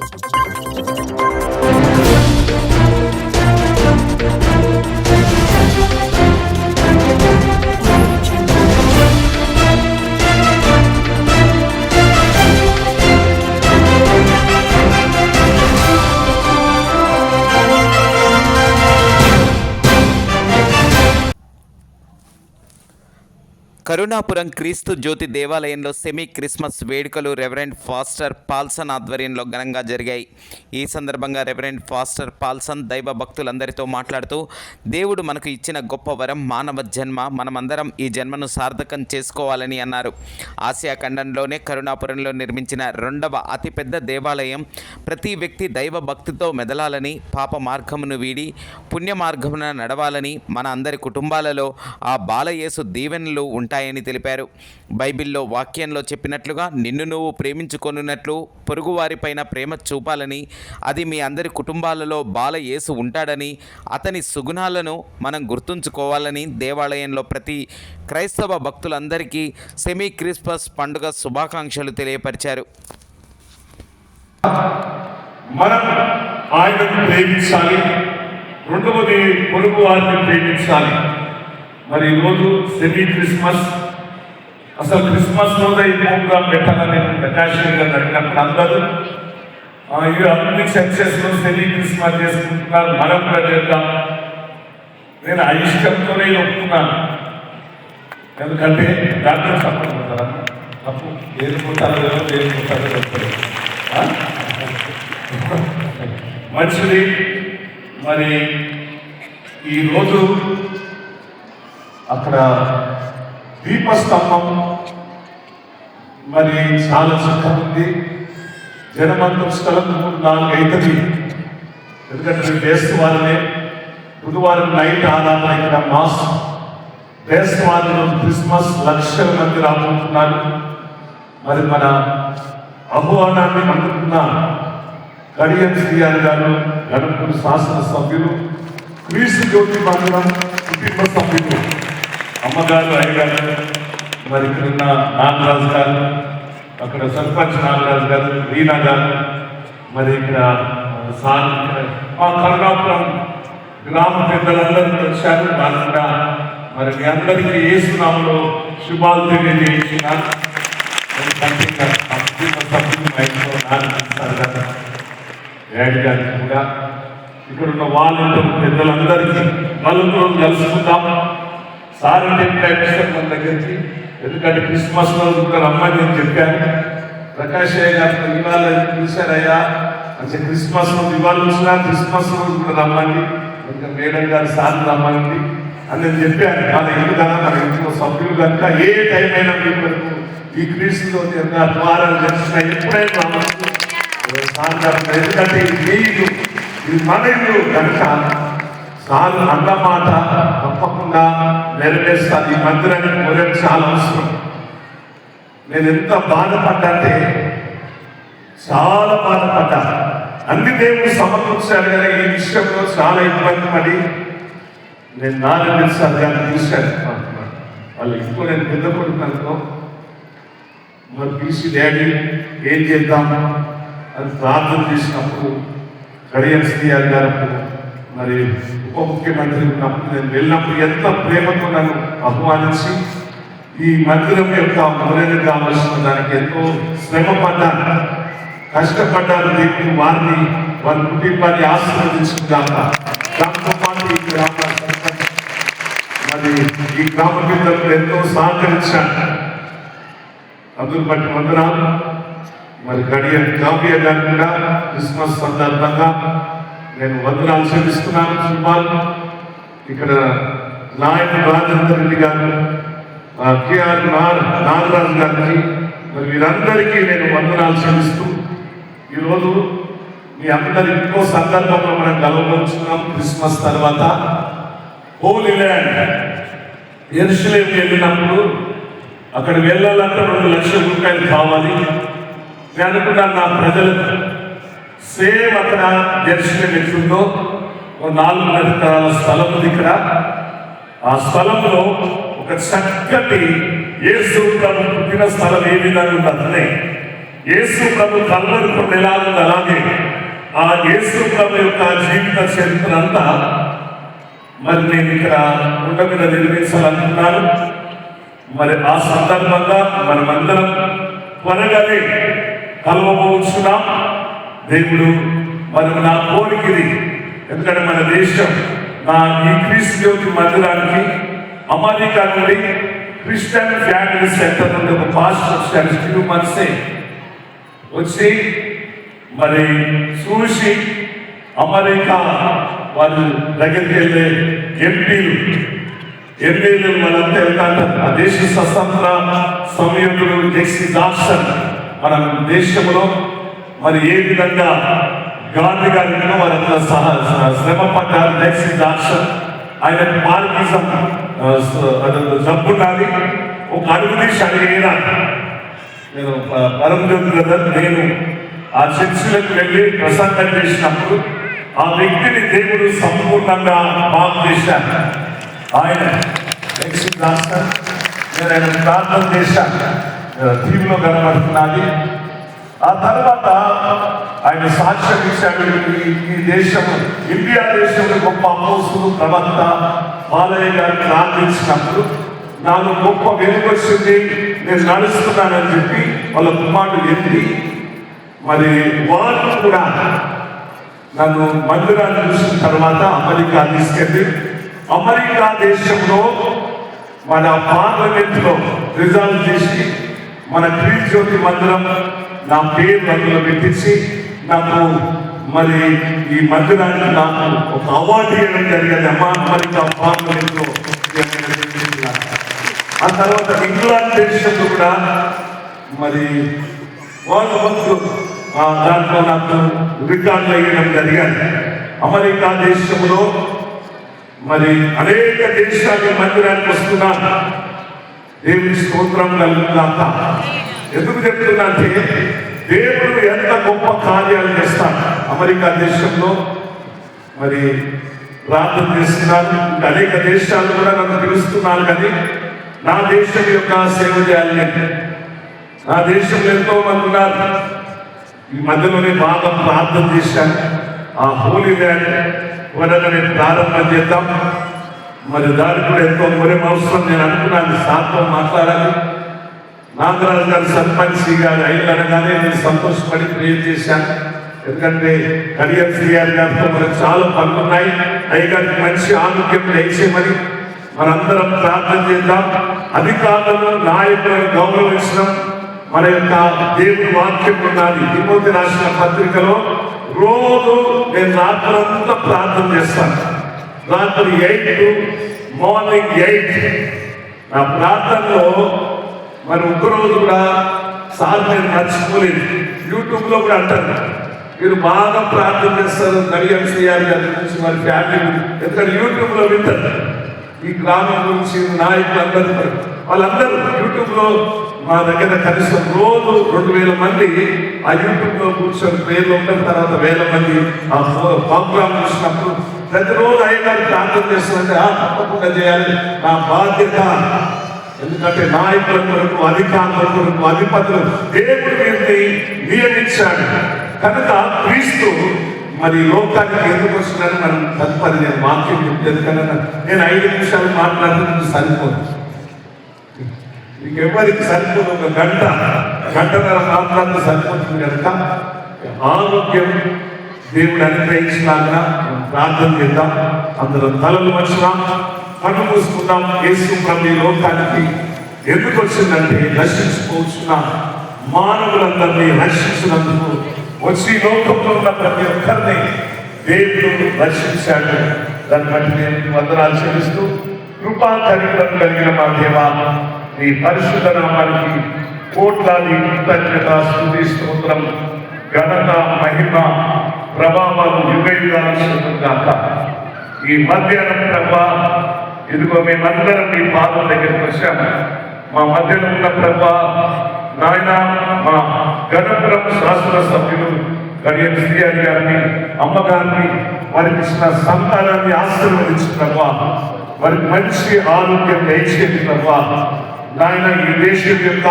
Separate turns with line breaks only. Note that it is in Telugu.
Thank you. కరుణాపురం క్రీస్తు జ్యోతి దేవాలయంలో సెమీ క్రిస్మస్ వేడుకలు రెవరెండ్ ఫాస్టర్ పాల్సన్ ఆధ్వర్యంలో ఘనంగా జరిగాయి. ఈ సందర్భంగా రెవరెండ్ ఫాస్టర్ పాల్సన్ దైవ భక్తులందరితో మాట్లాడుతూ దేవుడు మనకు ఇచ్చిన గొప్ప వరం మానవ జన్మ మనమందరం ఈ జన్మను సార్థకం చేసుకోవాలని అన్నారు. ఆసియా ఖండంలోనే కరుణాపురంలో నిర్మించిన రెండవ అతిపెద్ద దేవాలయం ప్రతి వ్యక్తి దైవ భక్తితో మెదలాలని పాప మార్గమును వీడి పుణ్య మార్గమున నడవాలని మన అందరి కుటుంబాలలో ఆ బాలయేసు దీవెనలు ఉంటాయి ఉంటాయని తెలిపారు. బైబిల్లో వాక్యంలో చెప్పినట్లుగా నిన్ను నువ్వు ప్రేమించుకొనున్నట్లు పొరుగువారిపైన ప్రేమ చూపాలని అది మీ అందరి కుటుంబాలలో బాల యేసు ఉంటాడని అతని సుగుణాలను మనం గుర్తుంచుకోవాలని దేవాలయంలో ప్రతి క్రైస్తవ భక్తులందరికీ సెమీ క్రిస్మస్ పండుగ శుభాకాంక్షలు తెలియపరిచారు.
మనం ఆయనను ప్రేమించాలి. రెండవది పొరుగు వారిని ప్రేమించాలి. మరి ఈరోజు సెమీ క్రిస్మస్. అసలు క్రిస్మస్ రోజు ఈ ప్రోగ్రామ్ పెట్టాలని ప్రకాశంగా జరిగినప్పుడు అందరూ ఇవి అన్ని చర్చెస్లో సెమీ క్రిస్మస్ చేసుకుంటున్నారు. మనం కూడా చేద్దాం. నేను ఆ ఇష్టంతోనే ఒప్పుకున్నాను. ఎందుకంటే డాక్టర్ తప్పదు తప్పు. ఏది కొట్టాలో ఏది కొట్టాలో చెప్తారు ఆ? మంచిది మరి ఈరోజు అక్కడ దీపస్తంభం మరి చాలా చక్కగా ఉంది. జనమంతం స్థలం నాలుగు అవుతుంది ఎందుకంటే దేశవారమే బుధవారం నైట్ ఆరాధన ఇక్కడ మాస్ వేస్తవారం క్రిస్మస్ లక్షల మంది రాబోతున్నారు. మరి మన ఆహ్వానాన్ని అందుకున్న కడియం శ్రీయాలు గారు గణపూర్ శాసనసభ్యులు క్రీస్తు జ్యోతి మందిరం కుటుంబ సభ్యులు. అమ్మగారు అయ్యగారు మరి ఇక్కడ నాగరాజు గారు అక్కడ సర్పంచ్ నాగరాజు గారు రీనా గారు మరి ఇక్కడ సార్ మా కరుణాపురం గ్రామ పెద్దలందరూ వచ్చారు. వాళ్ళు మరి మీ అందరికీ ఏసునామలో శుభాలు తెలియజేస్తున్నారు. ఎందుకంటే ఇక్కడ ఉన్న వాళ్ళతో పెద్దలందరికీ నలుగురు కలుసుకుందాం. సార్ అంటే మన దగ్గరికి. ఎందుకంటే క్రిస్మస్ రోజు కూడా రమ్మని నేను చెప్పాను. ప్రకాష్ అయ్య ఇవాళ పిలిచారయ్యా. అంటే క్రిస్మస్ రోజు ఇవాళ వచ్చినా క్రిస్మస్ రోజు కూడా రమ్మని. ఇంకా మేడం గారు సార్ రమ్మని. అని నేను చెప్పాను. వాళ్ళ ఇల్లు కదా మన ఇంట్లో సభ్యులు కనుక ఏ టైం అయినా మీకు ఈ క్రీస్తులో ద్వారాలు తెలిసిన ఎప్పుడైనా సాయంత్రం ఎందుకంటే ఇది మీ ఇల్లు ఇది మన ఇల్లు కనుక చాలు అన్నమాట తప్పకుండా నెరవేర్చాలి ఈ మందిరానికి మొదలు చాలా అవసరం. నేను ఎంత బాధపడ్డాంటే చాలా బాధపడ్డా. అన్ని దేవుడు సమకూర్చాడు కానీ ఈ విషయంలో చాలా ఇబ్బంది పడి. నేను నాలుగు సార్ గారిని తీశాను వాళ్ళు ఎక్కువ నేను పెద్ద కొడుకు మరి పిలిచి డాడీ ఏం చేద్దాము అని ప్రార్థన చేసినప్పుడు కడియం శ్రీయార్ గారు మరి ఉప ముఖ్యమంత్రి ఉన్నప్పుడు నేను వెళ్ళినప్పుడు ఎంత ప్రేమతో నన్ను ఆహ్వానించి ఈ మందిరం యొక్క మొదలు కావాల్సిన దానికి ఎంతో శ్రమ పడ్డాను. కష్టపడ్డాను. దీనికి వారిని వారి కుటుంబాన్ని ఆశీర్వదించుకున్నాక దాంతో. పాటు ఈ గ్రామ మరి ఈ గ్రామ పిల్లలకు ఎంతో సహకరించాను. అందుకు బట్టి వందనాలు. మరి గడియ కావ్య గారు కూడా క్రిస్మస్ సందర్భంగా నేను వందనాలు చెల్లిస్తున్నాను శుభాలు ఇక్కడ నాయకుడు రాజేందర్ రెడ్డి గారు కేఆర్ నార్ నాగరాజు గారికి మరి వీరందరికీ నేను వందనాలు చెల్లిస్తూ ఈరోజు మీ అందరి ఇంకో సందర్భంలో మనం కలవబోతున్నాం క్రిస్మస్ తర్వాత. హోలీ ల్యాండ్. ఎరుసలేం వెళ్ళినప్పుడు అక్కడ వెళ్ళాలంటే రెండు లక్షల రూపాయలు కావాలి. నేను అనుకున్నాను నా ప్రజలకు సేమ్ అక్కడ జెరూసలేం ఎట్లుందో ఓ నాలుగున్నర తరాల స్థలం ఉంది ఇక్కడ ఆ స్థలంలో ఒక చక్కటి యేసు ప్రభు పుట్టిన స్థలం ఏ విధంగా ఉన్నదనే యేసు ప్రభు కల్వరుకుండా ఎలా ఉంది అలాగే. ఆ యేసు ప్రభు యొక్క జీవిత చరిత్ర అంతా మరి నేను ఇక్కడ కుండ మీద నిర్మించాలనుకున్నాను. మరి ఆ సందర్భంగా మనమందరం త్వరగానే కలవబోచున్నాం. దేవుడు మనం నా కోరికది ఎందుకంటే మన దేశం నా ఈ క్రీస్తు జ్యోతి మందిరానికి అమెరికా నుండి క్రిస్టియన్ ఫ్యామిలీ సెంటర్ నుండి ఒక పాస్టర్ వచ్చారు స్టీవ్ మనసే. వచ్చి మరి చూసి అమెరికా వాళ్ళు దగ్గరికి వెళ్ళే ఎంపీలు ఎంపీలు మనంతా వెళ్తాంటారు ఆ దేశ స్వతంత్ర సమయంలో జెక్సీ జాక్సన్ మన దేశంలో మరి ఏ విధంగా గాంధీ గారి మీద వారంతా సహా శ్రమ పడ్డారు? జెక్సీ జాక్సన్ ఆయన పార్కిజం జబ్బున్నది ఒక అడుగు తీసి అడిగినా నేను పరంజ్యోతి బ్రదర్ నేను ఆ చర్చిలకు వెళ్ళి ప్రసంగం చేసినప్పుడు ఆ వ్యక్తిని దేవుడు సంపూర్ణంగా బాగు చేశాను ఆయన నెక్స్ట్ రాష్ట్రం నేను ఆయన ప్రార్థన చేశాను. టీవీలో కనబడుతున్నది. ఆ తర్వాత ఆయన సాక్ష్యం ఇచ్చాడు ఈ- దేశం ఇండియా దేశంలో గొప్ప అపోసులు ప్రవక్త బాలయ్య గారు ప్రార్థించినప్పుడు నాకు గొప్ప వెలుగొచ్చింది నేను నడుస్తున్నానని చెప్పి వాళ్ళ కుమారుడు ఎత్తి మరి వాళ్ళు కూడా నన్ను మందిరాన్ని చూసిన తర్వాత అమెరికా తీసుకెళ్ళి అమెరికా దేశంలో మన పార్లమెంట్లో రిజల్ట్ చేసి మన క్రీస్ జ్యోతి మందిరం నా పేరు అందులో పెట్టించి నాకు మరి ఈ మందిరానికి నాకు ఒక అవార్డు ఇవ్వడం జరిగింది. అమ్మా మరి పార్లమెంట్ ఆ తర్వాత ఇంగ్లాండ్ దేశంలో కూడా మరి వాళ్ళు వంతు ఆ దాంట్లో నాకు రికార్డులు వేయడం జరిగింది. అమెరికా దేశంలో మరి అనేక దేశాలు మందిరానికి వస్తున్నారు దేవుని స్తోత్రం కలుగుతాక ఎందుకు చెప్తున్నా అంటే దేవుడు ఎంత గొప్ప కార్యాలు చేస్తాడు. అమెరికా దేశంలో మరి ప్రార్థన చేస్తున్నారు. అనేక దేశాలు కూడా నన్ను పిలుస్తున్నారు కానీ నా దేశం యొక్క సేవ చేయాలి నేను. నా దేశంలో ఎంతో మంది ఉన్నారు. ఈ మధ్యలోనే బాగా ప్రార్థన చేశాను ఆ హోలీ ల్యాండ్ త్వరగా నేను ప్రారంభం చేద్దాం. మరి దానికి కూడా ఎంతో మొరం అవసరం. నేను అనుకున్నాను సార్తో మాట్లాడాలి. నాగరాజు గారు సర్పంచ్ గారు అయిన అనగానే నేను సంతోషపడి క్రియేట్ చేశాను. ఎందుకంటే కరియర్ శ్రీయారి గారితో మనకు చాలా పనులు ఉన్నాయి అయ్యగారికి మంచి ఆరోగ్యం దయచేయమని మనందరం ప్రార్థన చేద్దాం. అధికారులను నాయకులను గౌరవించడం మన యొక్క దేవుడి వాక్యం ఉన్నది. తిమోతి రాసిన పత్రికలో రోజు నేను రాత్రంతా ప్రార్థన చేస్తాను. రాత్రి ఎయిట్ మార్నింగ్ ఎయిట్ నా ప్రార్థనలో మరి ఒక్కరోజు కూడా సార్ నేను మర్చిపోలేదు. యూట్యూబ్లో కూడా అంటారు. మీరు బాగా ప్రార్థన చేస్తారు కడియం చేయాలి గారి గురించి మరి ఫ్యామిలీ గురించి. ఎందుకంటే యూట్యూబ్లో వింటారు. ఈ గ్రామం గురించి నాయకులందరూ వాళ్ళందరూ యూట్యూబ్లో మా దగ్గర కనీసం రోజు రెండు వేల మంది ఆ యూట్యూబ్లో కూర్చొని పేర్లు ఉన్న తర్వాత వేల మంది ఆ ప్రోగ్రామ్ చూసినప్పుడు ప్రతిరోజు అయ్యగారు ప్రార్థన చేస్తుంటే ఆ తప్పకుండా చేయాలి. నా బాధ్యత ఎందుకంటే నాయకుల కొరకు అధికారుల కొరకు అధిపతులు దేవుడు వీరిని నియమించాడు కనుక క్రీస్తు మరి లోకానికి ఎందుకు వచ్చినాడు మనం తదుపరి నేను వాక్యం చెప్పలేదు కనుక నేను ఐదు నిమిషాలు మాట్లాడుతుంది సరిపోదు. ఇంకెవరికి సరిపోదు. ఒక గంట గంటన్నర మాట్లాడితే సరిపోతుంది కనుక ఆరోగ్యం దేవుడు అనుగ్రహించినాక ప్రార్థన చేద్దాం. అందరం తలలు వచ్చినా కన్ను మూసుకుందాం యేసు ప్రభు ఈ లోకానికి ఎందుకు వచ్చిందంటే రక్షించుకోవచ్చున్న మానవులందరినీ రక్షించినందుకు వచ్చి లోకంలో ఉన్న ప్రతి ఒక్కరిని దేవుడు రక్షించాడు. దాన్ని బట్టి నేను వందనాలు చెల్లిస్తూ కృపా కనికరం కలిగిన మా దేవ నీ పరిశుద్ధ నామానికి కోట్లాది కృతజ్ఞత స్థుతి స్తోత్రం ఘనత మహిమ ప్రభావాలు యుగ యుగాలు ఈ మధ్యాహ్నం ప్రభా ఇదిగో మేమందరం నీ పాదం దగ్గరికి వచ్చాము మా మధ్యలో ఉన్న ప్రభా నాయన మా గణపురం శాస్త్ర సభ్యులు గడియన్ శ్రీయారి గారిని అమ్మగారిని వారికి ఇచ్చిన సంతానాన్ని ఆశీర్వదించు ప్రభా వారికి మంచి ఆరోగ్యం దయచేది ప్రభా. నాయన ఈ దేశం యొక్క